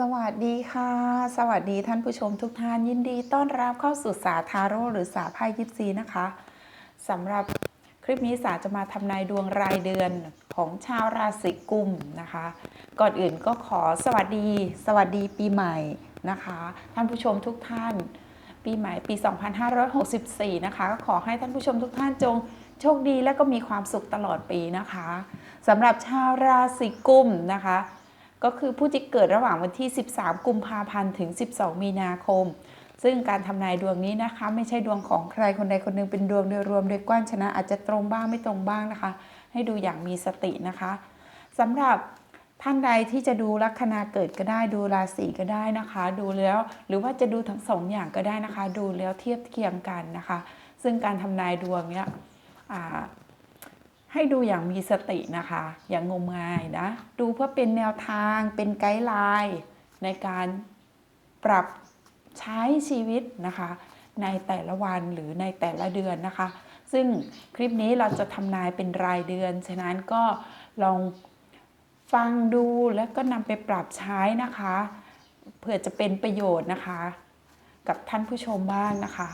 สวัสดีค่ะ สวัสดีท่านผู้ชมทุกท่านยินดี ต้อนรับเข้าสู่สาทาโร่หรือสาไพ่ยิปซีนะคะสำหรับคลิปนี้สาจะมาทำนายดวงรายเดือนของชาวราศีกุมนะคะ ก่อนอื่นก็ขอสวัสดี สวัสดีปีใหม่นะคะ ท่านผู้ชมทุกท่าน ปีใหม่ปี 2564 นะคะ ก็ขอให้ท่านผู้ชมทุกท่านจงโชคดีและก็มีความสุขตลอดปีนะคะสำหรับชาวราศีกุมนะคะ ก็คือผู้ที่เกิดระหว่างวันที่ 13 กุมภาพันธ์ถึง 12 มีนาคม ซึ่งการทำนายดวงนี้นะคะ ไม่ใช่ดวงของใครคนใดคนหนึ่งเป็นดวงโดยรวมโดยกว้านชนะอาจจะตรงบ้างไม่ตรงบ้างนะคะ ให้ดูอย่างมีสตินะคะสำหรับท่านใดที่จะดูลัคนาเกิดก็ได้ดูราศีก็ได้นะคะ ดูแล้วหรือว่าจะดูทั้งสองอย่างก็ได้นะคะ ดูแล้วเทียบเคียงกันนะคะ ซึ่งการทำนายดวงเนี้ย ให้ดูอย่างมีสตินะคะ อย่างงมงายนะ ดูเพื่อเป็นแนวทางเป็นไกด์ไลน์ในการปรับใช้ชีวิตนะคะ ในแต่ละวันหรือในแต่ละเดือนนะคะ ซึ่งคลิปนี้เราจะทำนายเป็นรายเดือน ฉะนั้นก็ลองฟังดูแล้วก็นำไปปรับใช้นะคะ เพื่อจะเป็นประโยชน์นะคะ กับท่านผู้ชมบ้างนะคะ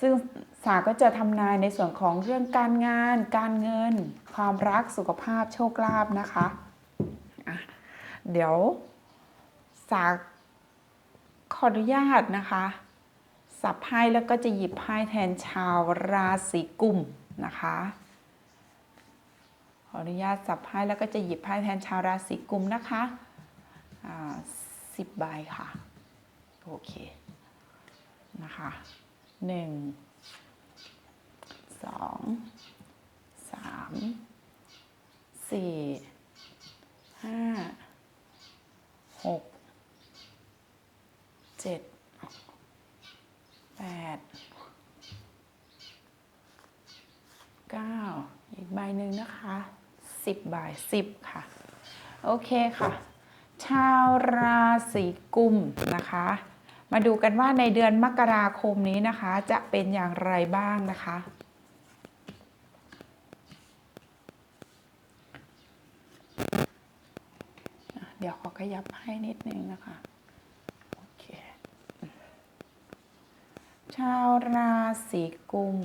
ซึ่ง สาก็จะทำนายในส่วนของเรื่องการงาน การเงิน ความรักสุขภาพโชคลาภนะคะะเดี๋ยวสาขออนุญาตนะคะ สับไพ่แล้วก็จะหยิบไพ่แทนชาวราศีกุมนะคะ ขออนุญาตสับไพ่แล้วก็จะหยิบไพ่แทนชาวราศีกุมนะคะอ่าสิบใบค่ะ โอเค นะคะหนึ่ง สองสามสี่ห้าหกเจ็ดแปดเก้าอีกใบหนึ่งนะคะสิบใบสิบค่ะ โอเคค่ะ ชาวราศีกุมนะคะมาดูกันว่าในเดือนมกราคมนี้นะคะ จะเป็นอย่างไรบ้างนะคะ ดี๋ยวขอขยับให้นิดนึงนะคะโอเคชาวราศีกุม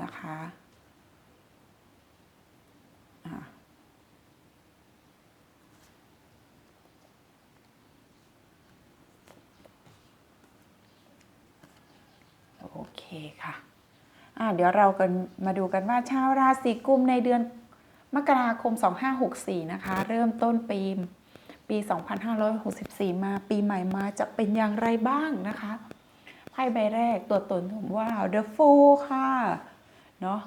นะคะโอเคค่ะอะเดี๋ยวเรากันมาดูกันว่าชาวราศีกุมในเดือนมกราคม 2564 นะคะ เริ่มต้นปี ปี 2564 มาปีใหม่มาจะเป็นอย่างไรบ้างนะคะไพ่ใบแรกตัวตนผมว่า The Fool ค่ะเนาะ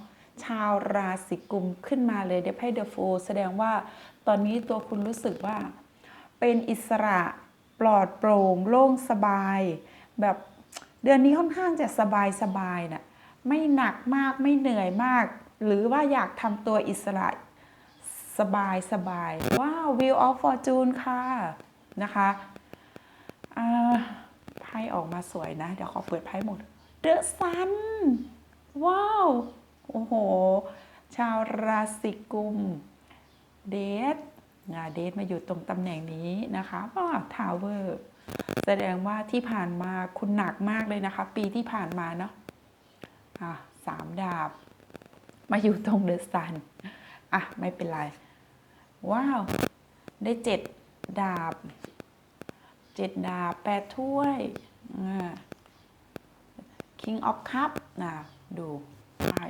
ชาวราศีกุมขึ้นมาเลยเดี๋ยวไพ่ The Fool แสดงว่าตอนนี้ตัวคุณรู้สึกว่า เป็นอิสระปลอดโปร่งโล่งสบาย แบบเดือนนี้ค่อนข้างจะสบายสบายน่ะไม่หนักมากไม่เหนื่อยมาก หรือว่าอยากทำตัวอิสระ สบายสบายว้าว Wheel of Fortune ค่ะนะคะไพ่ออกมาสวยนะ เดี๋ยวขอเปิดไพ่หมด The Sun ว้าว โอ้โห ชาวราศีกุม เดทงาเดทมาอยู่ตรงตำแหน่งนี้นะคะว้าวทาวเวอร์แสดงว่าที่ผ่านมาคุณหนักมากเลยนะคะ ปีที่ผ่านมาเนาะอะสามดาบ มาอยู่ตรงเดอะซัน อะ ไม่เป็นไร ว้าว ได้เจ็ดดาบเจ็ดดาบแปดถ้วยอ่า King of Cup นะดูไพ่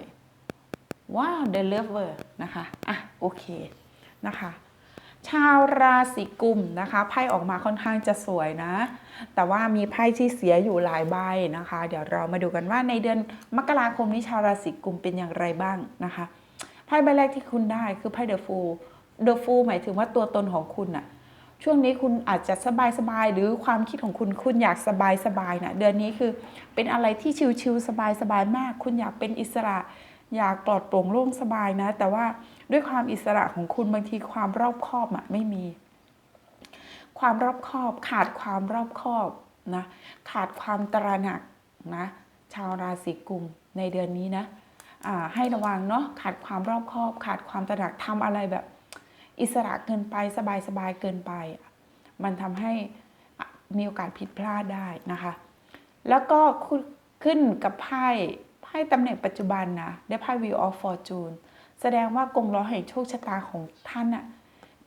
ว้าว The Lover นะคะ อะ โอเค นะคะ ชาวราศีกุมนะคะ ไพ่ออกมาค่อนข้างจะสวยนะ แต่ว่ามีไพ่ที่เสียอยู่หลายใบนะคะ เดี๋ยวเรามาดูกันว่าในเดือนมกราคมนี้ชาวราศีกุมเป็นอย่างไรบ้างนะคะ พ่ใบแรกที่คุณได้คือไพ่เดอะฟูลเดอะฟูลหมายถึงว่าตัวตนของคุณอะช่วงนี้คุณอาจจะสบายสบายหรือความคิดของคุณคุณอยากสบายสบายนะเดือนนี้คือเป็นอะไรที่ชิลๆสบายสบายๆมาก คุณอยากเป็นอิสระ อยากปลอดโปร่งโล่งสบายนะ แต่ว่าด้วยความอิสระของคุณบางทีความรอบคอบอะไม่มี ความรอบคอบขาดความรอบคอบนะขาดความตระหนักนะชาวราศีกุมในเดือนนี้นะ ให้ระวังเนาะขาดความรอบคอบ ขาดความตระหนักทำอะไรแบบ อิสระเกินไปสบายสบายเกินไป มันทำให้มีโอกาสผิดพลาดได้นะคะ แล้วก็ขึ้นกับไพ่ไพ่ตำแหน่งปัจจุบันนะได้ไพ่ Wheel of Fortune แสดงว่ากงล้อแห่งโชคชะตาของท่านน่ะ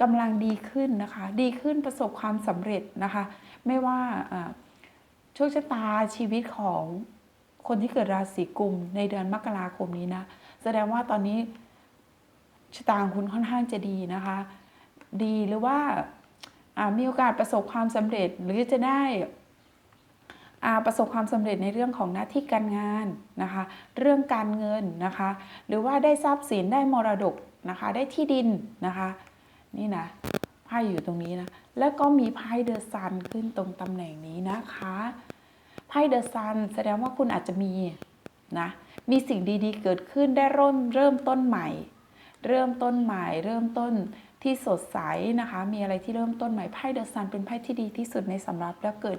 กำลังดีขึ้นนะคะ ดีขึ้นประสบความสำเร็จนะคะ ไม่ว่าโชคชะตาชีวิตของ คนที่เกิดราศีกุมในเดือนมกราคมนี้นะ แสดงว่าตอนนี้ชะตาของคุณค่อนข้างจะดีนะคะ ดีหรือว่ามีโอกาสประสบความสำเร็จหรือจะได้ประสบความสำเร็จในเรื่องของหน้าที่การงานนะคะ เรื่องการเงินนะคะ หรือว่าได้ทรัพย์สินได้มรดกนะคะ ได้ที่ดินนะคะ นี่นะไพ่อยู่ตรงนี้นะ แล้วก็มีไพ่เดอะซันขึ้นตรงตำแหน่งนี้นะคะ พ่เดอะซันแสดงว่าคุณอาจจะมีนะมีสิ่งดีๆ เกิดขึ้นได้เริ่มเริ่มต้นใหม่ เริ่มต้นใหม่เริ่มต้นที่สดใสนะคะ มีอะไรที่เริ่มต้นใหม่ไพ่เดอะซันเป็นไพ่ที่ดีที่สุดในสำรับแล้วเกิด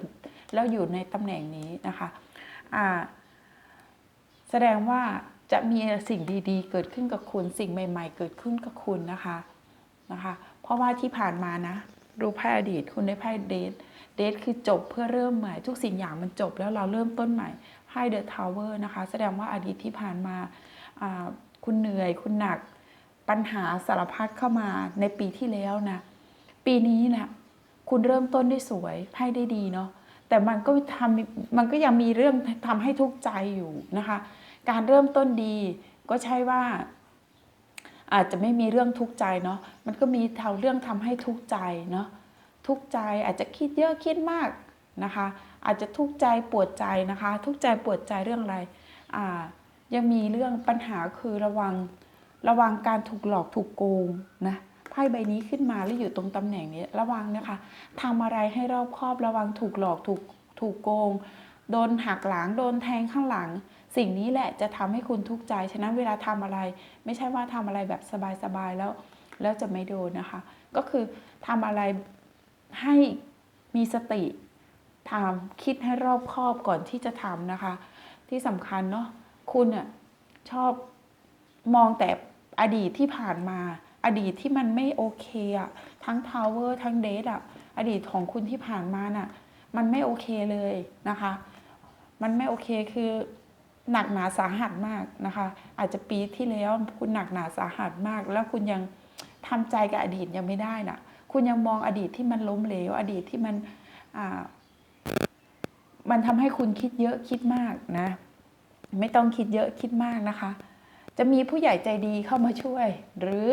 แล้วอยู่ในตำแหน่งนี้นะคะอ่าแสดงว่าจะมีสิ่งดีๆ เกิดขึ้นกับคุณสิ่งใหม่ ๆ เกิดขึ้นกับคุณนะคะนะคะ เพราะว่าที่ผ่านมานะรู้ไพ่อดีตคุณได้ไพ่เดท เดทคือจบเพื่อเริ่มใหม่ ทุกสิ่งอย่างมันจบแล้วเราเริ่มต้นใหม่ไพ่เดอะทาวเวอร์นะคะ แสดงว่าอดีตที่ผ่านมาคุณเหนื่อย คุณหนักปัญหาสารพัดเข้ามาในปีที่แล้วนะปีนี้นะคุณเริ่มต้นได้สวยไพ่ได้ดีเนาะแต่มันก็ทำมันก็ยังมีเรื่องทำให้ทุกข์ใจอยู่นะคะ การเริ่มต้นดีก็ใช่ว่า อาจจะไม่มีเรื่องทุกข์ใจเนาะมันก็มีท่าเรื่องทำให้ทุกข์ใจเนาะ ทุกข์ใจอาจจะคิดเยอะคิดมากนะคะ อาจจะทุกข์ใจปวดใจนะคะ ทุกข์ใจปวดใจเรื่องอะไรอ่ายังมีเรื่องปัญหาคือระวังระวังการถูกหลอกถูกโกงนะไพ่ใบนี้ขึ้นมาแล้วอยู่ตรงตำแหน่งนี้ระวังนะคะทำอะไรให้รอบคอบระวังถูกหลอกถูกถูกโกง โดนหักหลังโดนแทงข้างหลัง สิ่งนี้แหละจะทำให้คุณทุกข์ใจ ฉะนั้นเวลาทำอะไร ไม่ใช่ว่าทำอะไรแบบสบายๆแล้ว แล้วจะไม่โดนนะคะ ก็คือทำอะไร ให้มีสติทำคิดให้รอบคอบก่อนที่จะทำนะคะ ที่สำคัญเนาะคุณอะชอบมองแต่อดีตที่ผ่านมา อดีตที่มันไม่โอเคอะทั้งทาวเวอร์ทั้งเดทอะอดีตของคุณที่ผ่านมาน่ะ มันไม่โอเคเลยนะคะ มันไม่โอเคคือหนักหนาสาหัสมากนะคะ อาจจะปีที่แล้วคุณหนักหนาสาหัสมาก แล้วคุณยังทำใจกับอดีตยังไม่ได้น่ะ คุณยังมองอดีตที่มันล้มเหลว อดีตที่มันมันทำให้คุณคิดเยอะคิดมากนะ ไม่ต้องคิดเยอะคิดมากนะคะ จะมีผู้ใหญ่ใจดีเข้ามาช่วย หรือ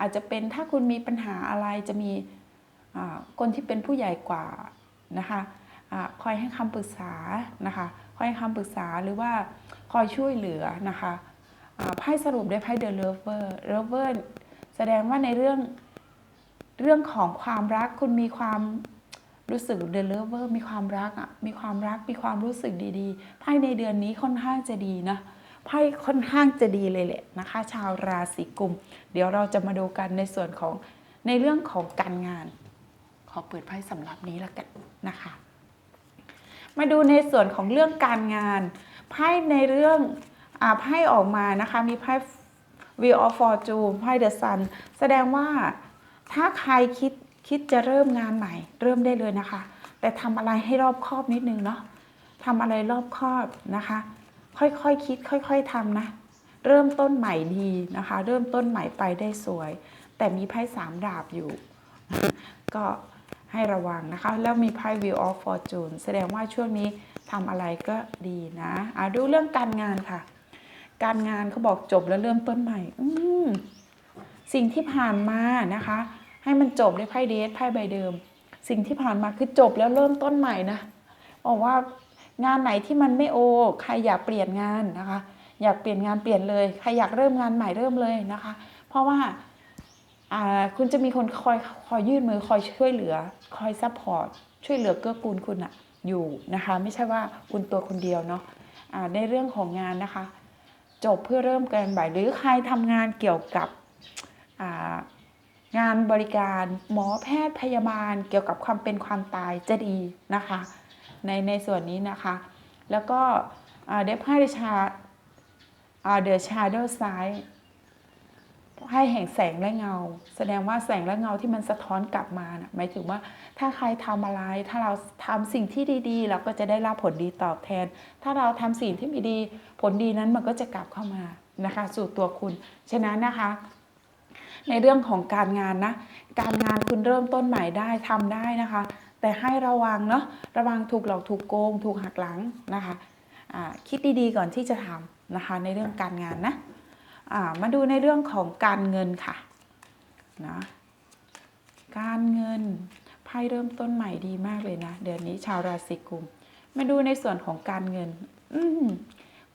อาจจะเป็นถ้าคุณมีปัญหาอะไรจะมีคนที่เป็นผู้ใหญ่กว่านะคะอาคอยให้คำปรึกษานะคะ คอยให้คำปรึกษาหรือว่าคอยช่วยเหลือนะคะไพ่สรุปได้ไพ่ The Lover Lover แสดงว่าในเรื่อง เรื่องของความรักคุณมีความรู้สึก The Lover มีความรักอะมีความรักมีความรู้สึกดีๆไพ่ในเดือนนี้ค่อนข้างจะดีนะไพ่ค่อนข้างจะดีเลยแหละนะคะ ชาวราศีกุม เดี๋ยวเราจะมาดูกันในส่วนของในเรื่องของการงาน ขอเปิดไพ่สำหรับนี้แล้วกันนะคะ มาดูในส่วนของเรื่องการงานไพ่ในเรื่องอาไพ่ออกมานะคะ มีไพ่ Wheel of Fortune ไพ่ The Sun แสดงว่า ถ้าใครคิดคิดจะเริ่มงานใหม่ เริ่มได้เลยนะคะ แต่ทำอะไรให้รอบคอบนิดนึงเนาะทำอะไรรอบคอบนะคะ ค่อยๆคคิด ค่อย ๆทำนะ เริ่มต้นใหม่ดีนะคะ เริ่มต้นใหม่ไปได้สวย แต่มีไพ่สามดาบอยู่ ก็ให้ระวังนะคะ แล้วมีไพ่ Wheel of Fortune แสดงว่าช่วงนี้ทำอะไรก็ดีนะอะดูเรื่องการงานค่ะ การงานเขาบอกจบแล้วเริ่มต้นใหม่ อืม สิ่งที่ผ่านมานะคะ ให้มันจบด้วยไพ่เดทไพ่ใบเดิม สิ่งที่ผ่านมาคือจบแล้วเริ่มต้นใหม่นะบอกว่างานไหนที่มันไม่โอ ใครอยากเปลี่ยนงานนะคะ อยากเปลี่ยนงานเปลี่ยนเลยใครอยากเริ่มงานใหม่เริ่มเลยนะคะ เพราะว่าคุณจะมีคนคอยคอยยื่นมือคอยช่วยเหลือ คอยซัพพอร์ตช่วยเหลือเกื้อกูลคุณอะอยู่นะคะ ไม่ใช่ว่าคุณตัวคนเดียวเนาะอ่าในเรื่องของงานนะคะ จบเพื่อเริ่มการใหม่หรือใครทำงานเกี่ยวกับ งานบริการหมอแพทย์พยาบาลเกี่ยวกับความเป็นความตายจะดีนะคะ ในในส่วนนี้นะคะ แล้วก็เดฟไพ่ชาเดอะชาโดว์ไซด์ไพ่แห่งแสงและเงา แสดงว่าแสงและเงาที่มันสะท้อนกลับมานะหมายถึงว่าถ้าใครทำอะไร ถ้าเราทำสิ่งที่ดีๆ เราก็จะได้รับผลดีตอบแทน ถ้าเราทำสิ่งที่ไม่ดี ผลดีนั้นมันก็จะกลับเข้ามานะคะ สู่ตัวคุณ ฉะนั้นนะคะ ในเรื่องของการงานนะ การงานคุณเริ่มต้นใหม่ได้ทำได้นะคะ แต่ให้ระวังเนาะระวังถูกหลอกถูกโกง ถูกหักหลังนะคะคิดดีๆก่อนที่จะทำนะคะ ในเรื่องการงานนะมาดูในเรื่องของการเงินค่ะนะการเงินไพ่เริ่มต้นใหม่ดีมากเลยนะ เดือนนี้ชาวราศีกุม มาดูในส่วนของการเงิน อื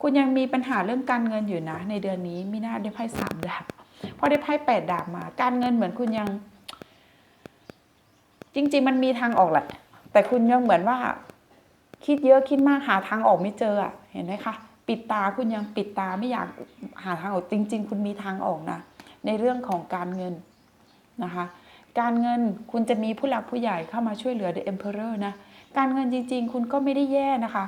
คุณยังมีปัญหาเรื่องการเงินอยู่นะ ในเดือนนี้มีหน้าได้ไพ่สามดาบ พอได้ไพ่แปดดาบมา การเงินเหมือนคุณยัง จริง ๆ มันมีทางออกแหละ แต่คุณยังเหมือนว่า คิดเยอะคิดมากหาทางออกไม่เจออะเห็นไหมคะปิดตาคุณยังปิดตาไม่อยากหาทางออกจริง ๆ คุณมีทางออกนะในเรื่องของการเงินนะคะ การเงินคุณจะมีผู้หลักผู้ใหญ่เข้ามาช่วยเหลือ The Emperor นะการเงินจริง ๆ คุณก็ไม่ได้แย่นะคะ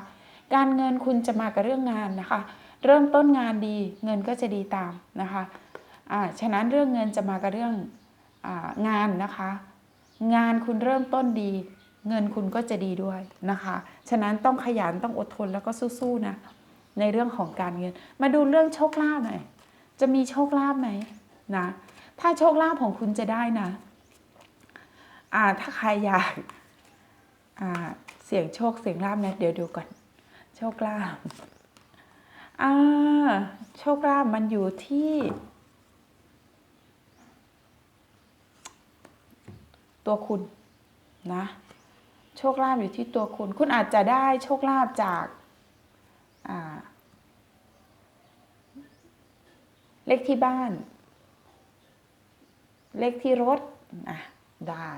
การเงินคุณจะมากับเรื่องงานนะคะ เริ่มต้นงานดีเงินก็จะดีตามนะคะ ฉะนั้นเรื่องเงินจะมากับเรื่องอางานนะคะ งานคุณเริ่มต้นดี เงินคุณก็จะดีด้วยนะคะ ฉะนั้นต้องขยันต้องอดทนแล้วก็สู้ๆนะในเรื่องของการเงิน มาดูเรื่องโชคลาภหน่อยจะมีโชคลาภไหมนะถ้าโชคลาภของคุณจะได้นะอ่าถ้าใครอยากอ่าเสียงโชคเสียงลาภนะเดี๋ยวดูก่อน โชคลาภอ่าโชคลาภมันอยู่ที่ ตัวคุณนะโชคลาภอยู่ที่ตัวคุณ คุณอาจจะได้โชคลาภจากาเลขที่บ้าน เลขที่รถอะได้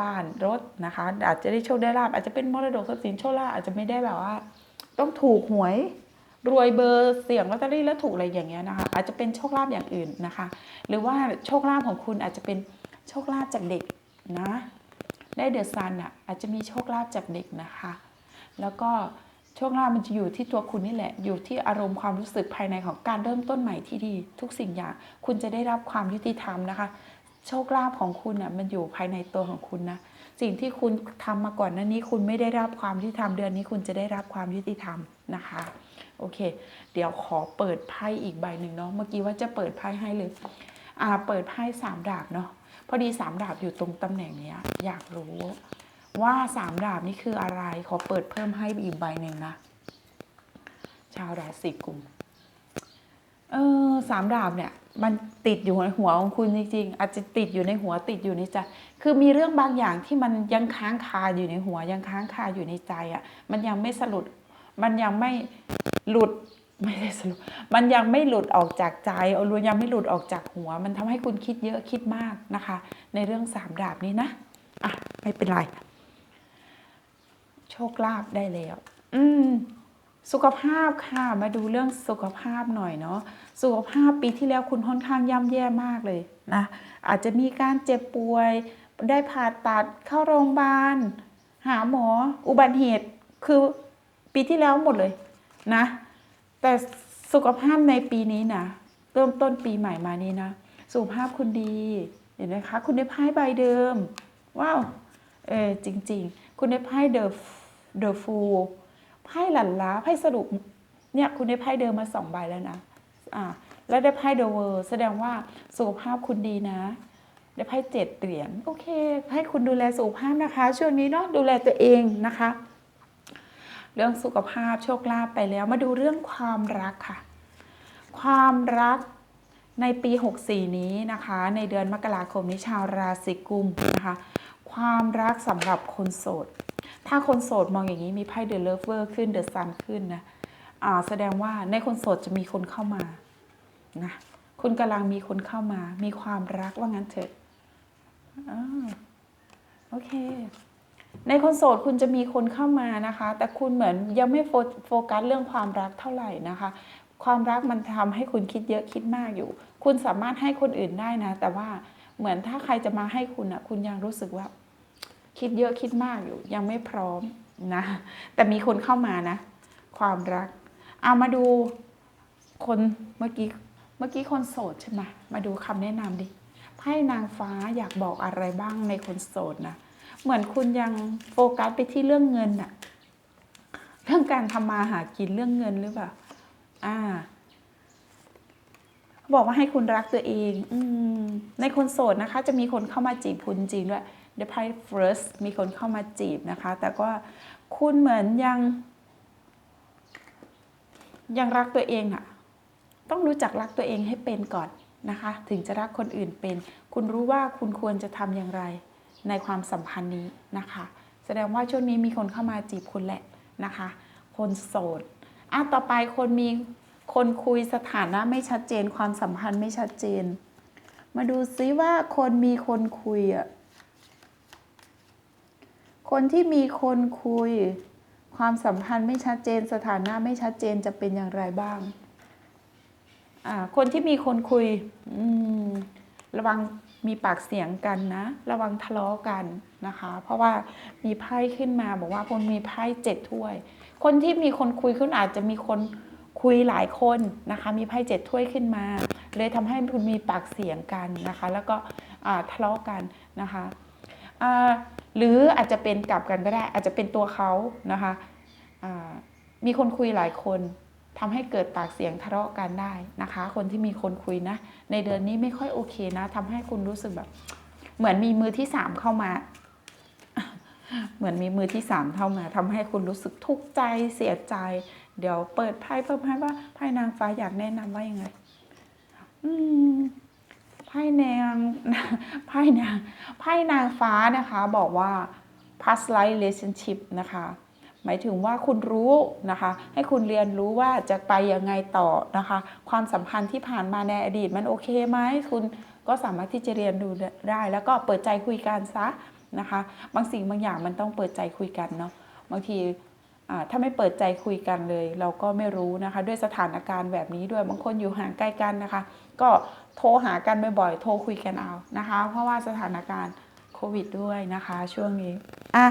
บ้านรถนะคะ อาจจะได้โชคได้ลาบอาจจะเป็นมรดกทรัพย์สินโชคลาภอาจจะไม่ได้แบบว่า ต้องถูกหวยรวยเบอร์เสี่ยงลอตเตอรี่แล้วถูกอะไรอย่างเงี้ยนะคะ อาจจะเป็นโชคลาภอย่างอื่นนะคะ หรือว่าโชคลาภของคุณอาจจะเป็นโชคลาภจากเด็ก นะได้เดอะซันอะอาจจะมีโชคลาภจากเด็กนะคะ แล้วก็โชคลาภมันจะอยู่ที่ตัวคุณนี่แหละ อยู่ที่อารมณ์ความรู้สึกภายในของการเริ่มต้นใหม่ที่ดี ทุกสิ่งอย่าง คุณจะได้รับความยุติธรรมนะคะ โชคลาภของคุณอะมันอยู่ภายในตัวของคุณนะ สิ่งที่คุณทำมาก่อนหนั้นนี้ คุณไม่ได้รับความยุติธรรมเดือนนี้ คุณจะได้รับความยุติธรรมนะคะ โอเค เดี๋ยวขอเปิดไพ่อีกใบหนึ่งเนาะ เมื่อกี้ว่าจะเปิดไพ่ให้เลย อ่าเปิดไพ่สามดาบเนาะพอดีสามดาบอยู่ตรงตำแหน่งเนี้ย อยากรู้ว่าสามดาบนี่คืออะไร ขอเปิดเพิ่มให้อีกใบหนึ่งนะ ชาวราศีกุมเออสามดาบเนี่ย มันติดอยู่ในหัวของคุณจริงๆอาจจะติดอยู่ในหัวติดอยู่ในใจคือมีเรื่องบางอย่างที่มันยังค้างคาอยู่ในหัวยังค้างคาอยู่ในใจอะ่ะ มันยังไม่สลุดมันยังไม่หลุด ไม่ได้สรุปมันยังไม่หลุดออกจากใจเอารู้ยังไม่หลุดออกจากหัว มันทำให้คุณคิดเยอะคิดมากนะคะ ในเรื่องสามดาบนี้นะอะไม่เป็นไรโชคลาภได้แล้ว อืมสุขภาพค่ะ มาดูเรื่องสุขภาพหน่อยเนาะสุขภาพปีที่แล้วคุณค่อนข้างย่ำแย่มากเลยนะอาจจะมีการเจ็บป่วย ได้ผ่าตัดเข้าโรงพยาบาล หาหมอ อุบัติเหตุคือปีที่แล้วหมดเลยนะ แต่สุขภาพในปีนี้นะเริ่มต้นปีใหม่มานี้นะ สุขภาพคุณดีเห็นไหมคะ คุณได้ไพ่ใบเดิม ว้าวเออจริง ๆ คุณได้ไพ่เดอะเดอะฟูไพ่หลันล้าไพ่สรุปเนี่ยคุณได้ไพ่เดิมมาสองใบแล้วนะอ่าแล้วได้ไพ่เดอะเวอร์แสดงว่าสุขภาพคุณดีนะ ได้ไพ่เจ็ดเหรียญโอเค ให้คุณดูแลสุขภาพนะคะ ช่วงนี้เนาะดูแลตัวเองนะคะ เรื่องสุขภาพโชคลาภไปแล้วมาดูเรื่องความรักค่ะ ความรักในปี 64 นี้นะคะ ในเดือนมกราคมนี้ชาวราศีกุมนะคะ ความรักสำหรับคนโสด ถ้าคนโสดมองอย่างนี้มีไพ่เดอะเลิฟเวอร์ขึ้นเดอะซันขึ้นนะอ่าแสดงว่าในคนโสดจะมีคนเข้ามานะคุณกำลังมีคนเข้ามา มีความรักว่างั้นเถอะอ่าโอเค ในคนโสดคุณจะมีคนเข้ามานะคะ แต่คุณเหมือนยังไม่โฟกัสเรื่องความรักเท่าไหร่นะคะ ความรักมันทำให้คุณคิดเยอะคิดมากอยู่ คุณสามารถให้คนอื่นได้นะ แต่ว่าเหมือนถ้าใครจะมาให้คุณอะคุณยังรู้สึกว่า คิดเยอะคิดมากอยู่ ยังไม่พร้อมนะ แต่มีคนเข้ามานะ ความรัก เอามาดูคนเมื่อกี้เมื่อกี้คนโสดใช่ไหมมาดูคำแนะนำดิไพ่นางฟ้าอยากบอกอะไรบ้างในคนโสดนะ เหมือนคุณยังโฟกัสไปที่เรื่องเงินอะเรื่องการทำมาหากินเรื่องเงินหรือเปล่า อ่า บอกว่าให้คุณรักตัวเอง อืม ในคนโสดนะคะ จะมีคนเข้ามาจีบคุณจริงด้วย The Pie First มีคนเข้ามาจีบนะคะ แต่ก็คุณเหมือนยัง ยังรักตัวเองอะต้องรู้จักรักตัวเองให้เป็นก่อนนะคะ ถึงจะรักคนอื่นเป็น คุณรู้ว่าคุณควรจะทำอย่างไร ในความสัมพันธ์นี้นะคะ แสดงว่าช่วงนี้มีคนเข้ามาจีบคุณแหละนะคะ คนโสดอะต่อไปคนมีคนคุยสถานะไม่ชัดเจน ความสัมพันธ์ไม่ชัดเจน มาดูซิว่าคนมีคนคุยอะคนที่มีคนคุย ความสัมพันธ์ไม่ชัดเจน สถานะไม่ชัดเจนจะเป็นอย่างไรบ้างอ่าคนที่มีคนคุยอืมระวัง มีปากเสียงกันนะ ระวังทะเลาะกันนะคะ เพราะว่ามีไพ่ขึ้นมาบอกว่าคนมีไพ่เจ็ดถ้วย คนที่มีคนคุยคุณอาจจะมีคนคุยหลายคนนะคะ มีไพ่เจ็ดถ้วยขึ้นมา เลยทำให้คุณมีปากเสียงกันนะคะ แล้วก็ทะเลาะกันนะคะหรืออาจจะเป็นกลับกันก็ได้ อาจจะเป็นตัวเขานะคะมีคนคุยหลายคน ทำให้เกิดปากเสียงทะเลาะกันได้นะคะ คนที่มีคนคุยนะ ในเดือนนี้ไม่ค่อยโอเคนะทำให้คุณรู้สึกแบบ เหมือนมีมือที่สามเข้ามา เหมือนมีมือที่สามเข้ามาทำให้คุณรู้สึกทุกข์ใจเสียใจ เดี๋ยวเปิดไพ่เพิ่มให้ว่าไพ่นางฟ้าอยากแนะนำว่ายังไง อืมไพ่นางไพ่นางไพ่นางฟ้านะคะ บอกว่า past life relationship นะคะ หมายถึงว่าคุณรู้นะคะ ให้คุณเรียนรู้ว่าจะไปยังไงต่อนะคะ ความสัมพันธ์ที่ผ่านมาในอดีตมันโอเคไหมคุณก็สามารถที่จะเรียนรู้ได้ แล้วก็เปิดใจคุยกันซะนะคะ บางสิ่งบางอย่างมันต้องเปิดใจคุยกันเนาะบางทีถ้าไม่เปิดใจคุยกันเลย เราก็ไม่รู้นะคะ ด้วยสถานการณ์แบบนี้ด้วยบางคนอยู่ห่างใกล้กันนะคะ ก็โทรหากันบ่อยๆโทรคุยกันเอานะคะ เพราะว่าสถานการณ์โควิดด้วยนะคะ ช่วงนี้อะ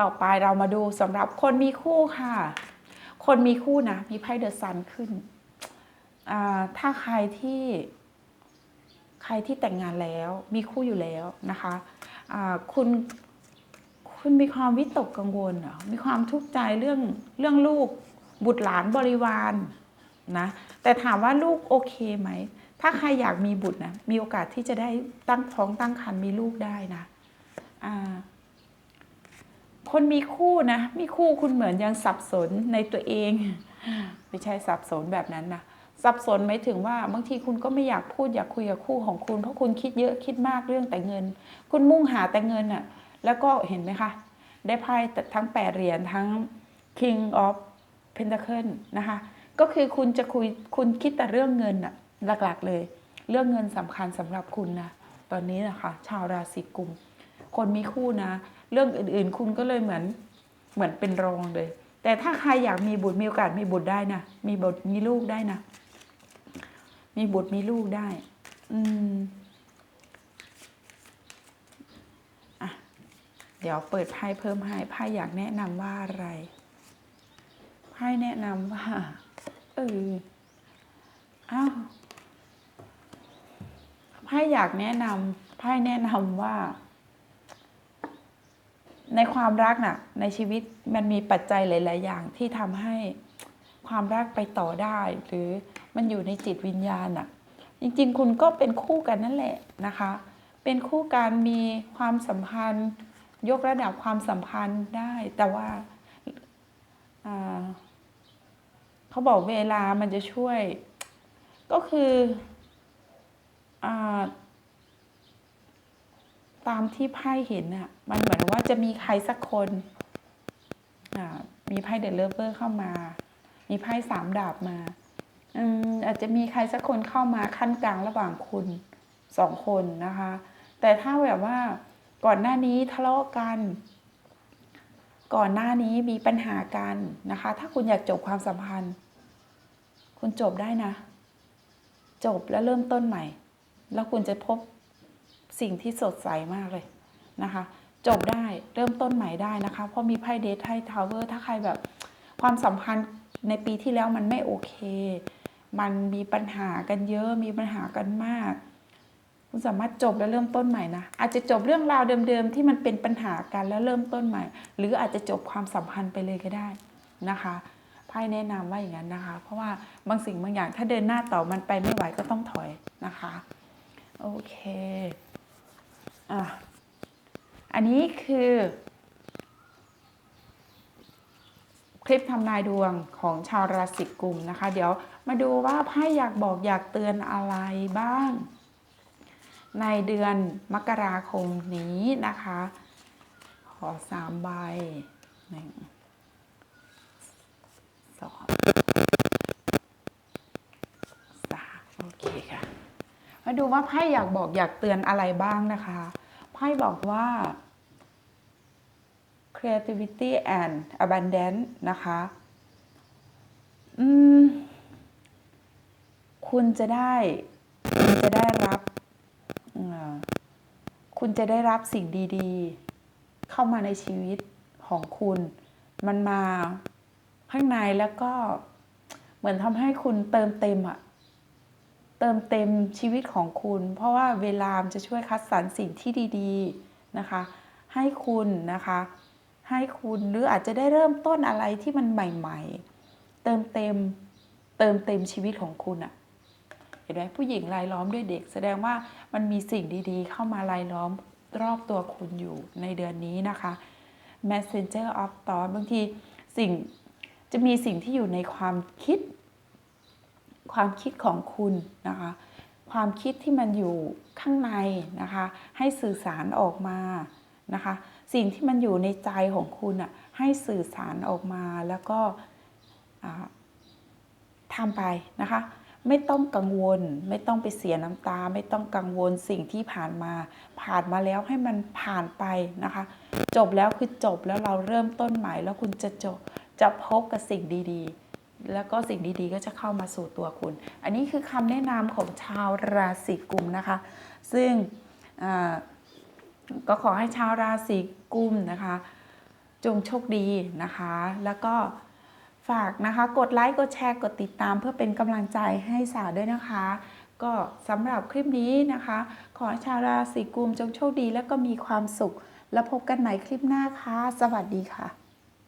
ต่อไปเรามาดูสำหรับคนมีคู่ค่ะ คนมีคู่นะ มีไพ่เดอะซันขึ้นอ่าถ้าใครที่ ใครที่แต่งงานแล้ว มีคู่อยู่แล้วนะคะอ่าคุณคุณมีความวิตกกังวลเหรอมีความทุกข์ใจเรื่องเรื่องลูกบุตรหลานบริวารนะแต่ถามว่าลูกโอเคไหม ถ้าใครอยากมีบุตรนะมีโอกาสที่จะได้ตั้งท้องตั้งครรภ์มีลูกได้นะอ่า คนมีคู่นะมีคู่คุณเหมือนยังสับสนในตัวเอง ไม่ใช่สับสนแบบนั้นนะสับสนหมายถึงว่าบางทีคุณก็ไม่อยากพูดอยากคุยกับคู่ของคุณ เพราะคุณคิดเยอะคิดมากเรื่องแต่เงิน คุณมุ่งหาแต่เงินอะแล้วก็เห็นไหมคะ ได้ไพ่ทั้งแปดเหรียญทั้ง King of Pentacle นะคะ ก็คือคุณจะคุยคุณคิดแต่เรื่องเงินอะหลักๆเลย เรื่องเงินสำคัญสำหรับคุณนะ ตอนนี้นะคะ ชาวราศีกุม คนมีคู่นะ เรื่องอื่น ๆ คุณก็เลยเหมือนเหมือนเป็นรองเลย แต่ถ้าใครอยากมีบุตรมีโอกาสมีบุตรได้นะมีบุตรมีลูกได้นะมีบุตรมีลูกได้ อืมอะเดี๋ยวเปิดไพ่เพิ่มให้ไพ่อยากแนะนำว่าอะไรไพ่แนะนำว่าเอออ้าวไพ่อยากแนะนำไพ่แนะนำว่า ในความรักน่ะในชีวิตมันมีปัจจัยหลาย ๆ อย่างที่ทำให้ความรักไปต่อได้ หรือมันอยู่ในจิตวิญญาณน่ะ จริง ๆ คุณก็เป็นคู่กันนั่นแหละนะคะ เป็นคู่กันมีความสัมพันธ์ ยกระดับความสัมพันธ์ได้ แต่ว่าอ่าเขาบอกเวลามันจะช่วย ก็คืออ่า ตามที่ไพ่เห็นน่ะมันเหมือนว่าจะมีใครสักคนอ่ามีไพ่เดลเลเวอร์เข้ามา มีไพ่สามดาบมาอืมอาจจะมีใครสักคนเข้ามาขั้นกลางระหว่างคุณสองคนนะคะ แต่ถ้าแบบว่าก่อนหน้านี้ทะเลาะกัน ก่อนหน้านี้มีปัญหากันนะคะ ถ้าคุณอยากจบความสัมพันธ์ คุณจบได้นะ จบแล้วเริ่มต้นใหม่ แล้วคุณจะพบ สิ่งที่สดใสมากเลยนะคะ จบได้เริ่มต้นใหม่ได้นะคะ เพราะมีไพ่เดทไพ่ทาวเวอร์ถ้าใครแบบความสัมพันธ์ในปีที่แล้วมันไม่โอเค มันมีปัญหากันเยอะมีปัญหากันมาก คุณสามารถจบแล้วเริ่มต้นใหม่นะ อาจจะจบเรื่องราวเดิมๆที่มันเป็นปัญหากันแล้วเริ่มต้นใหม่ หรืออาจจะจบความสัมพันธ์ไปเลยก็ได้นะคะไพ่แนะนำว่าอย่างนั้นนะคะ เพราะว่าบางสิ่งบางอย่างถ้าเดินหน้าต่อมันไปไม่ไหวก็ต้องถอยนะคะ โอเค อะอันนี้คือ คลิปทำนายดวงของชาวราศีกุมนะคะ เดี๋ยวมาดูว่าไพ่อยากบอกอยากเตือนอะไรบ้าง ในเดือนมกราคมนี้นะคะ ขอสามใบหนึ่งสองสามโอเคค่ะ มา ดูว่าไพ่อยากบอกอยากเตือนอะไรบ้างนะคะไพ่บอกว่า creativity and abundance นะคะอืมคุณจะได้ คุณจะได้รับ คุณจะได้รับสิ่งดีๆ เข้ามาในชีวิตของคุณ มันมาข้างในแล้วก็เหมือนทำให้คุณเติมเต็มอะ เติมเต็มชีวิตของคุณ เพราะว่าเวลามจะช่วยคัดสรรสิ่งที่ดีๆนะคะ ให้คุณนะคะ ให้คุณหรืออาจจะได้เริ่มต้นอะไรที่มันใหม่ ๆ เติมเต็มเติมเต็มชีวิตของคุณอะเห็นไหมผู้หญิงรายล้อมด้วยเด็ก แสดงว่ามันมีสิ่งดีๆ เข้ามารายล้อมรอบตัวคุณอยู่ในเดือนนี้นะคะ messenger of thought บางทีสิ่งจะมีสิ่งที่อยู่ในความคิด ความคิดของคุณนะคะ ความคิดที่มันอยู่ข้างในนะคะ ให้สื่อสารออกมานะคะ สิ่งที่มันอยู่ในใจของคุณอะให้สื่อสารออกมาแล้วก็ทำไปนะคะ ไม่ต้องกังวล ไม่ต้องไปเสียน้ำตา ไม่ต้องกังวลสิ่งที่ผ่านมา ผ่านมาแล้วให้มันผ่านไปนะคะ จบแล้วคือจบแล้วเราเริ่มต้นใหม่ แล้วคุณจะจบจะพบกับสิ่งดี ๆ แล้วก็สิ่งดีๆ ก็จะเข้ามาสู่ตัวคุณ อันนี้คือคำแนะนำของชาวราศีกุมนะคะ ซึ่งก็ขอให้ชาวราศีกุมนะคะ จงโชคดีนะคะ แล้วก็ฝากนะคะ กดไลค์ กดแชร์ กดติดตาม เพื่อเป็นกำลังใจให้สาวด้วยนะคะ ก็สำหรับคลิปนี้นะคะ ขอให้ชาวราศีกุมจงโชคดีและก็มีความสุข แล้วพบกันใหม่คลิปหน้าค่ะ สวัสดีค่ะ